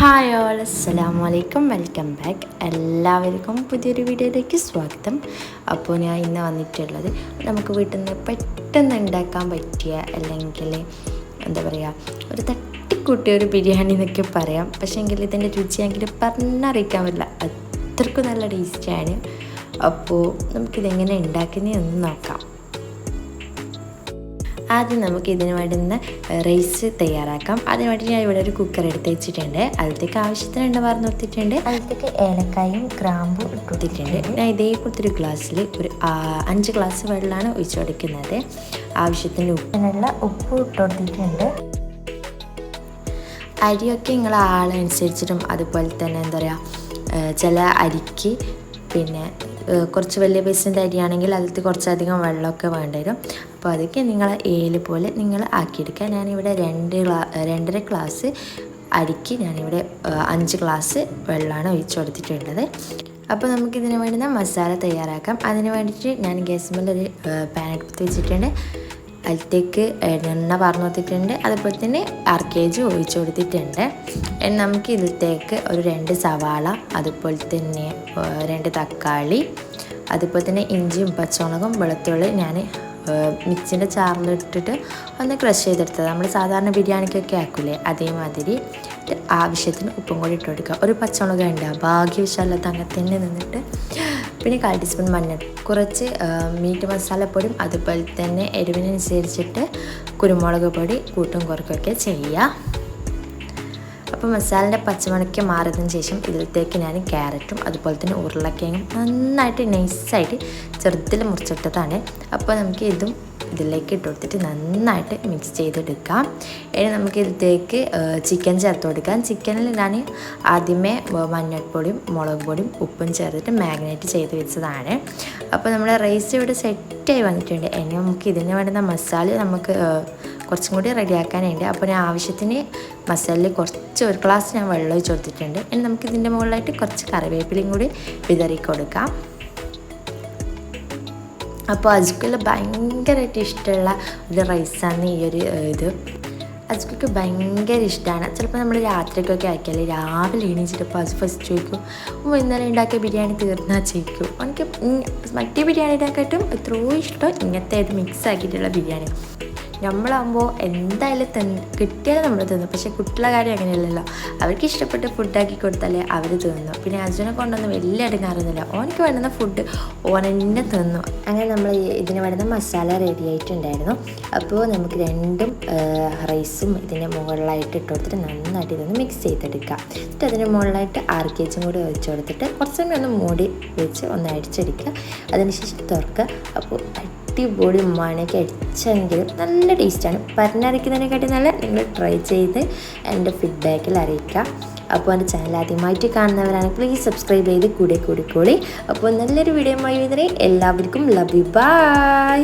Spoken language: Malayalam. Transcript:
ഹായ് ഓൾ അസ്സലാമു അലൈക്കും. Welcome back. എല്ലാവർക്കും പുതിയൊരു വീഡിയോയിലേക്ക് സ്വാഗതം. അപ്പോൾ ഞാൻ ഇന്ന് വന്നിട്ടുള്ളത് നമുക്ക് വീട്ടിൽ നിന്ന് പെട്ടെന്ന് ഉണ്ടാക്കാൻ പറ്റിയ അല്ലെങ്കിൽ എന്താ പറയുക ഒരു തട്ടിക്കൂട്ടിയ ഒരു ബിരിയാണി എന്നൊക്കെ പറയാം. പക്ഷേ എങ്കിൽ ഇതിന്റെ രുചിയെങ്കിൽ പറഞ്ഞറിയിക്കാൻ പറ്റില്ല. അത്രക്കും നല്ല ടേസ്റ്റാണ്. അപ്പോൾ നമുക്കിതെങ്ങനെ ഉണ്ടാക്കുന്നതെന്ന് നോക്കാം. ആദ്യം നമുക്ക് ഇതിന് വേണ്ടുന്ന റൈസ് തയ്യാറാക്കാം. അതിന് വേണ്ടി ഞാൻ ഇവിടെ ഒരു കുക്കർ എടുത്ത് വെച്ചിട്ടുണ്ട്. അതിലേക്ക് ആവശ്യത്തിന് എണ്ണ പറഞ്ഞ് കൊടുത്തിട്ടുണ്ട്. അതിലേക്ക് ഏലക്കായും ഗ്രാമ്പും ഇട്ട് കൊടുത്തിട്ടുണ്ട്. ഞാൻ ഇതേപോലത്തെ ഒരു ഗ്ലാസ്സിൽ ഒരു അഞ്ച് ഗ്ലാസ് വെള്ളമാണ് ഒഴിച്ചു കൊടുക്കുന്നത്. ആവശ്യത്തിന് ഉപ്പിനുള്ള ഉപ്പ് ഇട്ട് കൊടുത്തിട്ടുണ്ട്. അരിയൊക്കെ നിങ്ങൾ ആളനുസരിച്ചിട്ടും അതുപോലെ തന്നെ എന്താ പറയുക ചില അരിക്ക് പിന്നെ കുറച്ച് വലിയ പൈസന്റെ അരിയാണെങ്കിൽ അതിൽ കുറച്ചധികം വെള്ളമൊക്കെ വേണ്ടി വരും അപ്പോൾ അതൊക്കെ നിങ്ങൾ ഏൽ പോലെ നിങ്ങൾ ആക്കിയെടുക്കുക. ഞാനിവിടെ രണ്ട് ഗ്ലാ രണ്ടര ക്ലാസ് അരിക്ക് ഞാനിവിടെ അഞ്ച് ഗ്ലാസ് വെള്ളമാണ് ഒഴിച്ചു കൊടുത്തിട്ടുള്ളത്. അപ്പോൾ നമുക്കിതിന് വേണ്ടുന്ന മസാല തയ്യാറാക്കാം. അതിന് വേണ്ടിയിട്ട് ഞാൻ ഗ്യാസ് പാൻ എടുത്ത് വെച്ചിട്ടുണ്ട്. അതിലേക്ക് എണ്ണ പറഞ്ഞു കൊടുത്തിട്ടുണ്ട്. അതുപോലെ തന്നെ അര കെ ജി ഒഴിച്ചു കൊടുത്തിട്ടുണ്ട്. നമുക്ക് ഇതിലേക്ക് ഒരു രണ്ട് സവാള അതുപോലെ തന്നെ രണ്ട് തക്കാളി അതുപോലെ തന്നെ ഇഞ്ചിയും പച്ചമുളകും വെളുത്തുള്ളി ഞാൻ മിക്സിന്റെ ചാറിലിട്ടിട്ട് ഒന്ന് ക്രഷ് ചെയ്തെടുത്തത്. നമ്മൾ സാധാരണ ബിരിയാണിക്കൊക്കെ ആക്കൂലേ? അതേമാതിരി ആവശ്യത്തിന് ഉപ്പും കൂടി ഇട്ട് കൊടുക്കുക. ഒരു പച്ചമുളക് ഉണ്ട് ഭാഗ്യവശാലത്ത് അങ്ങനെ തന്നെ നിന്നിട്ട് പിന്നെ കാൽ ടീസ്പൂൺ മഞ്ഞൾ. കുറച്ച് മീറ്റ് മസാലപ്പൊടിയും അതുപോലെ തന്നെ എരിവിനനുസരിച്ചിട്ട് കുരുമുളക് പൊടി കൂട്ടും കുറക്കൊക്കെ ചെയ്യുക അപ്പോൾ മസാലന്റെ പച്ചമണക്ക് മാറിയതിന് ശേഷം ഇതിലത്തേക്ക് ഞാൻ ക്യാരറ്റും അതുപോലെ തന്നെ ഉരുളക്കിഴങ്ങും നന്നായിട്ട് നൈസായിട്ട് ചെറുതിൽ മുറിച്ചിട്ടതാണ് അപ്പോൾ നമുക്ക് ഇതും ഇതിലേക്ക് ഇട്ട് കൊടുത്തിട്ട് നന്നായിട്ട് മിക്സ് ചെയ്തെടുക്കാം. ഇനി നമുക്ക് ഇതിലേക്ക് ചിക്കൻ ചേർത്ത് കൊടുക്കാം. ചിക്കനിൽ ഞാൻ ആദ്യമേ മഞ്ഞൾപ്പൊടിയും മുളക് പൊടിയും ഉപ്പും ചേർത്തിട്ട് മാഗ്നേറ്റ് ചെയ്ത് വെച്ചതാണ്. അപ്പോൾ നമ്മുടെ റൈസ് ഇവിടെ സെറ്റായി വന്നിട്ടുണ്ട്. ഇനി നമുക്ക് ഇതിന് വേണ്ടുന്ന മസാല നമുക്ക് കുറച്ചും കൂടി റെഡിയാക്കാനുണ്ട് അപ്പോൾ ഞാൻ ആവശ്യത്തിന് മസാലയിൽ കുറച്ച് ഒരു ഗ്ലാസ് ഞാൻ വെള്ളം ഒഴിച്ച് കൊടുത്തിട്ടുണ്ട്. ഇനി നമുക്ക് ഇതിന്റെ മുകളിലായിട്ട് കുറച്ച് കറിവേപ്പിലയും കൂടി വിതറി കൊടുക്കാം അപ്പോൾ അജുക്കുള്ള ഭയങ്കരമായിട്ട് ഇഷ്ടമുള്ള ഒരു റൈസാണ് ഈ ഒരു ഇത്. അജുക്കൊക്കെ ഭയങ്കര ഇഷ്ടമാണ് ചിലപ്പോൾ നമ്മൾ രാത്രിക്കൊക്കെ ആക്കിയാൽ രാവിലെ എണീച്ചിട്ടപ്പോൾ അത് ഫസ്റ്റ് ചോദിക്കും ഇന്നലെ ഉണ്ടാക്കിയ ബിരിയാണി തീർന്നാൽ ചോദിക്കും. എനിക്ക് മറ്റേ ബിരിയാണിനെക്കാട്ടും എത്രയോ ഇഷ്ടം ഇങ്ങനത്തെ ഇത് മിക്സ് ആക്കിയിട്ടുള്ള ബിരിയാണി. നമ്മളാകുമ്പോൾ എന്തായാലും തിന്ന് കിട്ടിയാലും നമ്മൾ തിന്നും. പക്ഷേ കുട്ടികളുടെ കാര്യം അങ്ങനെയല്ലല്ലോ. അവർക്ക് ഇഷ്ടപ്പെട്ട ഫുഡാക്കി കൊടുത്താലേ അവർ തിന്നു. പിന്നെ അർജുനെ കൊണ്ടൊന്നും വലിയ അടുങ്ങാറൊന്നുമില്ല. ഓനക്ക് വേണ്ടുന്ന ഫുഡ് ഓൻ തന്നെ. തിന്നു അങ്ങനെ നമ്മൾ ഇതിന് വേണ്ടുന്ന മസാല റെഡി ആയിട്ടുണ്ടായിരുന്നു. അപ്പോൾ നമുക്ക് രണ്ടും റൈസും ഇതിന്റെ മുകളിലായിട്ട് ഇട്ട് കൊടുത്തിട്ട് നന്നായിട്ട് ഇതൊന്ന് മിക്സ് ചെയ്തെടുക്കാം. എന്നിട്ട് അതിന് മുകളിലായിട്ട് ആർ കെ കൂടി ഒഴിച്ച് കൊടുത്തിട്ട് കുറച്ച് സമയം ഒന്ന് മൂടി വെച്ച് ഒന്ന് അടിച്ചെടുക്കുക. അതിനുശേഷം തുറക്കുക. അപ്പോൾ അടിപൊളി മണക്ക് അടിച്ചെങ്കിലും നല്ല ടേസ്റ്റാണ്. പറഞ്ഞറിയിക്കുന്നതിനെക്കാട്ടി നല്ല നിങ്ങൾ ട്രൈ ചെയ്ത് എന്റെ ഫീഡ്ബാക്കിൽ അറിയിക്കുക. അപ്പോൾ എന്റെ ചാനൽ ആദ്യമായിട്ട് കാണുന്നവരാണ് പ്ലീസ് സബ്സ്ക്രൈബ് ചെയ്ത് കൂടെ കൂടിക്കോളി. അപ്പോൾ നല്ലൊരു വീഡിയോ ആയി വരുന്നവരെ എല്ലാവർക്കും ലവ് യു ബൈ